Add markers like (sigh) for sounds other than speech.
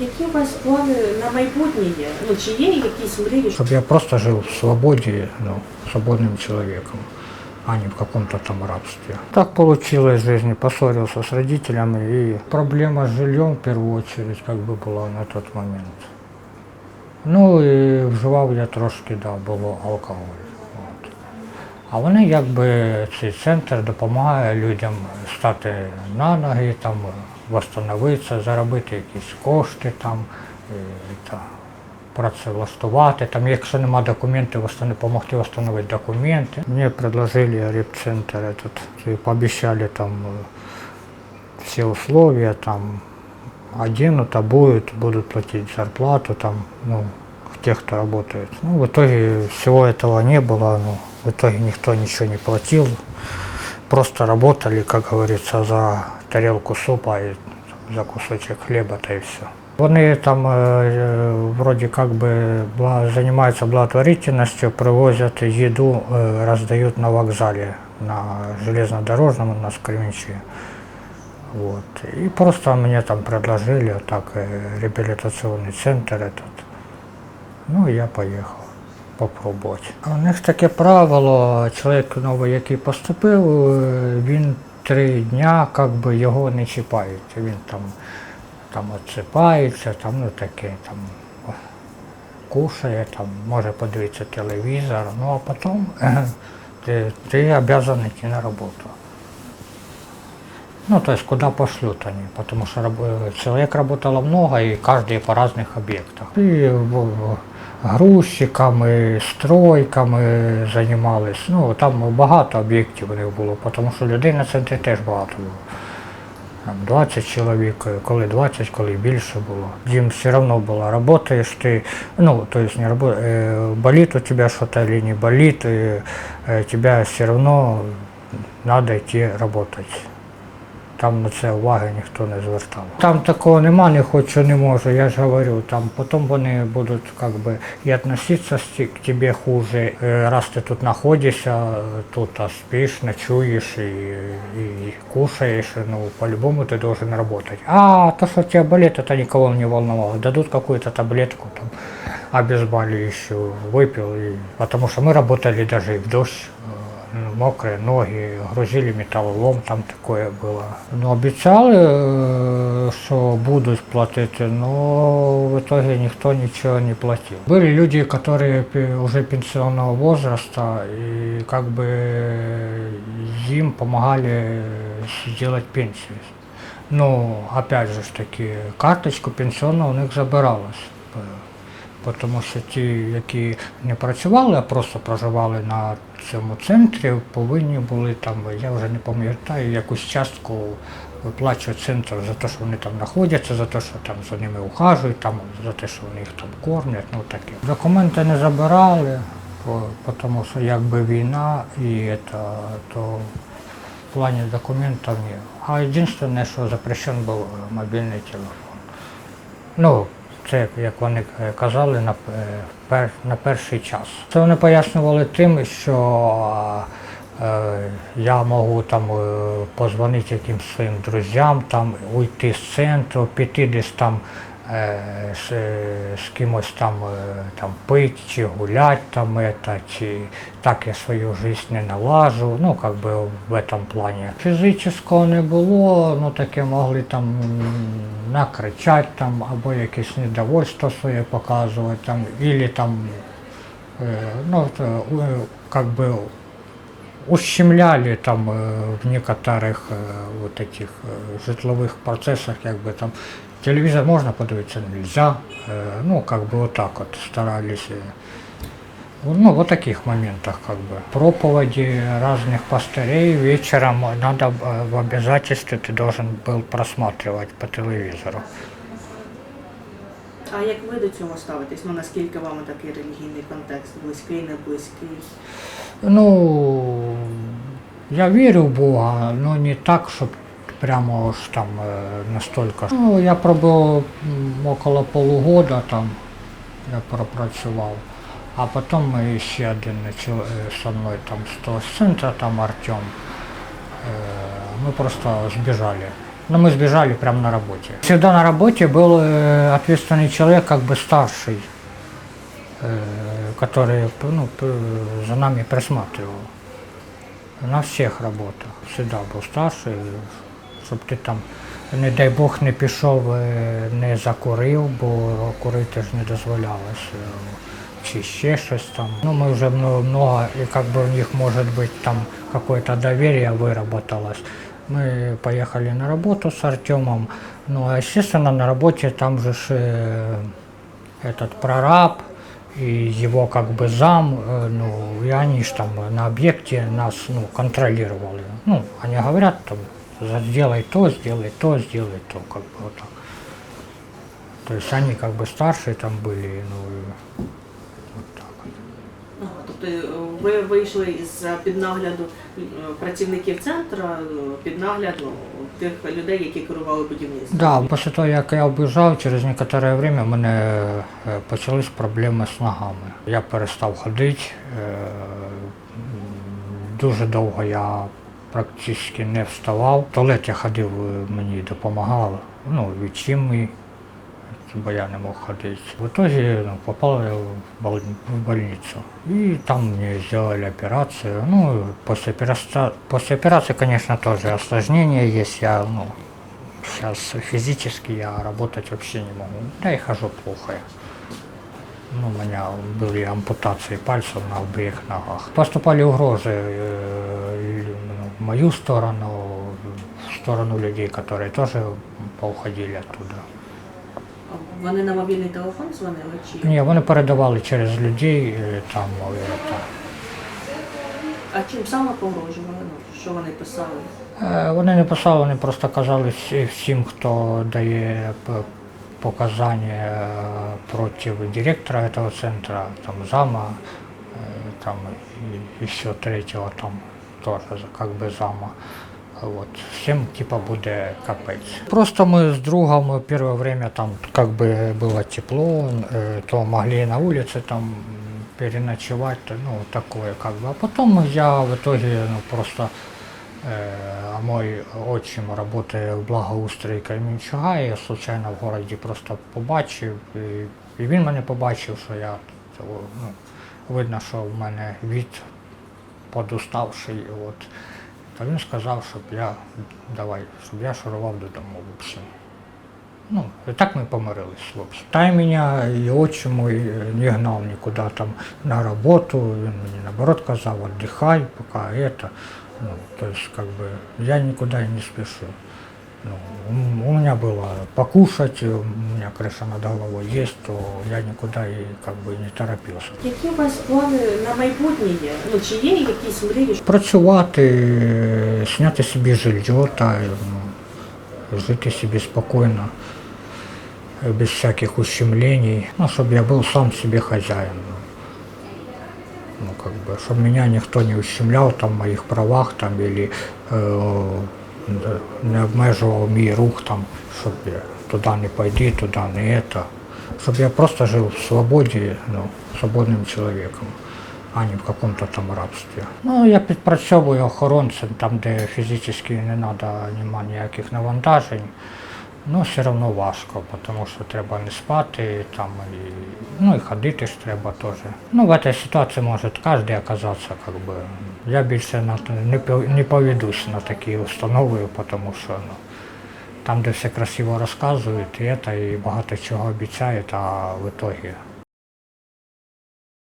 Які у вас плани на майбутнє є? Ну чи є якісь мрії? Щоб я просто жив в свободе, ну, свободным человеком, а не в каком-то там рабстве. Так получилось в жизни, поссорился с родителями, и проблема с жильем в первую очередь как бы была на тот момент. Ну і вживав я трошки, да, було алкоголь. От. А вони якби цей центр допомагає людям стати на ноги, там, восстановитися, заробити якісь кошти там, і, та, працевлаштувати. Там, якщо нема документів, допомогти встановити документи. Мені предложили репцентр этот, и пообещали там э, все условия, там оденут, обуют, будут платить зарплату там, ну, тех, кто работает. Ну, в итоге всего этого не было, ну, в итоге никто ничего не платил. Просто работали, как говорится, за тарелку супа и за кусочек хлеба, то и все. Вони там е, е, вроді как бы бла- займаються благотворительностью, привозять їду, е, роздають на вокзалі, на железнодорожному, на Скременчі. Вот. И просто мне там предложили вот так э, реабилитационный центр этот. Ну, і я поїхав попробувати. У них таке правило, чоловік новий, який поступив, е, він три дня как би, його не чіпають. Він там, там відсипається, там, ну таке, там о, кушає, там, може подивитися телевізор, ну а потім (clears throat) е, ти, ти обязан йти на роботу. Ну, то есть куда пошлют они, потому что раб- человек работало много и каждый по разных объектах. И в- в- грузчиками, стройками займались. Ну, там багато об'єктів у них було, тому що людей на центрі теж багато було. Там 20 чоловік, коли 20, коли більше було. Їм все одно було, работаєш ти, ну, то есть не работа, э, у тебя что-то не болит, и, э, все равно надо йти работать Там на це уваги ніхто не звертав. Там такого нема, не хочу, не можу, я ж говорю, там потім вони будуть как бы, і относитися к тебе хуже. Е, Раз ти тут знаходишся, тут а спиш, ночуєш і, і кушаєш, ну по-любому ти должен работать. А то, что у тебя болит, это никого не волновало. Дадут какую-то таблетку, там, обезболивающую, выпил. И... Потому что мы работали даже и в дождь, э, мокрые ноги, грузили металлолом, там такое было. Ну, обіцяли, е, що будуть платити, но в итоге ніхто нічого не платил. Были люди, которые пе- уже пенсионного возраста, и как бы им помогали сделать пенсию. Ну, опять же ж таки, карточку пенсионную у них забиралась. Тому що ті, які не працювали, а просто проживали на цьому центрі, повинні були там, я вже не пам'ятаю, якусь частку виплачувати центр за те, що вони там знаходяться, за те, що там за ними ухажують, там, за те, що вони їх там кормлять, ну таке. Документи не забирали, тому що якби війна і это, то в плані документів ні. А єдине, що запрещен був мобільний телефон. Ну, це, як вони е, казали, на, е, пер, на перший час. Це вони пояснювали тим, що е, я можу там позвонити якимсь своїм друзям, там уйти з центру, піти десь там з, е, з кимось там, е, там пити чи гуляти там, это, чи так я свою жизнь не налажу, ну, как бы в этом плані. Фізичного не було, ну таке могли там м, накричати там, або якесь недовольство своє показувати, там, или там, е, ну, то, е, как бы ущемляли там э, в некоторых э, вот этих э, житловых процессах, как бы там телевизор можно подивитися, нельзя, э, ну как бы вот так вот старались. э, ну, вот таких моментах, как бы. Проповеди разных пастырей вечером надо э, в обязательстве ты должен был просматривать по телевизору. А як ви до цього ставитесь? Ну наскільки вам такий релігійний контекст близький, не близький? Ну, я верю в Бога, но не так, щоб прямо аж там е, настолько. Ну, я пробував м, около полугода там, я пропрацював. А потім ще один чол- е, со мною там з того центру, там Артем. Е, Ми просто збіжали. Но мы сбежали прямо на работе. Всегда на работе был э, ответственный человек, как бы старший, э, который ну, п- за нами присматривал. На всех работах всегда был старший, Щоб ти там, не дай Бог, не пішов, не закурив, бо курити ж не дозволялось. Чи ще щось там. Ну, ми вже много, і как бы у них может быть там какое-то доверие выработалось. Мы поехали на работу с Артемом. Ну, а естественно, на работе там же ж, этот прораб и его как бы зам, ну, и они ж там на объекте нас, ну, контролировали. Ну, они говорят там, «За- сделай то, сделай то, сделай то, как бы вот так. То есть они как бы старшие там были, ну, и вот так вот. Ага, Тобто е, ви вийшли із під нагляду е, працівників центру, е, під нагляд ну, тих людей, які керували будівництвом. Да, після того, як я вбіжав, через некоторе время в мене е, почались проблеми з ногами. Я перестав ходити. е, м, Дуже довго я практично не вставав. В туалет я ходив, е, мені допомагав, ну, відчим, бо я не мог ходити. В итоге ну, попал я в, бол- в больницу. И там мне сделали операцию. Ну, после, операции, после операции, конечно, тоже осложнения есть. Я, ну, Сейчас физически я работать вообще не могу. Да и хожу плохо. я. Ну, у меня были ампутации пальцев на обеих ногах. Поступали угрозы э, и, ну, в мою сторону, в сторону людей, которые тоже поуходили оттуда. Вони на мобільний телефон дзвонили чи Ні, вони передавали через людей, е, там, е, там. а чим саме погрожували? Ну що вони писали? Е, Вони не писали, вони просто казали всім, хто дає показання проти директора цього центру, там зама, там і ще третього там теж как би зама. Вот. Всім типа буде капець. Просто ми з другом перше время там как бы было тепло, э, то могли на улице там переночевать, ну такое как бы. А потом я в итоге ну, просто Э, А мой отчим працює в благоустрої Кременчуга, і я случайно в городі просто побачив, і, і він мене побачив, що я цього, ну, видно, що в мене від подуставший. От. Та він сказав, щоб я давай, щоб я шарував додому в общем. Ну, і так ми помирились, в общем. Та й мене і отчим мой не гнав нікуди там на роботу, він мені наоборот казав, віддихай, поки это. Ну, то есть, я никуда и не спешу. Ну, м- у меня было покушать, у меня крыша над головой есть, то я никуда и как бы не торопился. Які у вас плани на майбутнє є? Ну чи є якісь мрії? Працювати, е, зняти собі жилье та ну, жити собі спокійно, е, без всяких ущемлений, ну, щоб я був сам собі хазяїн. Ну, как бы, чтобы меня никто не ущемлял там, в моих правах там, или э, да, не обмежував мій рух, там, щоб я туди не пойди, туди не це. Щоб я просто жив в свободі, ну, свободним чоловіком, а не в каком-то там рабстві. Ну, я підпрацьовую охоронцем, там, де фізично не треба ніяких навантажень. Ну, все одно важко, тому що треба не спати, там, і, ну і ходити ж треба теж. Ну, в цій ситуації може кожен оказатися, как би. Я більше на, не, не поведусь на такі установи, тому що ну, там, де все красиво розказують, і, це, і багато чого обіцяють, а в итоге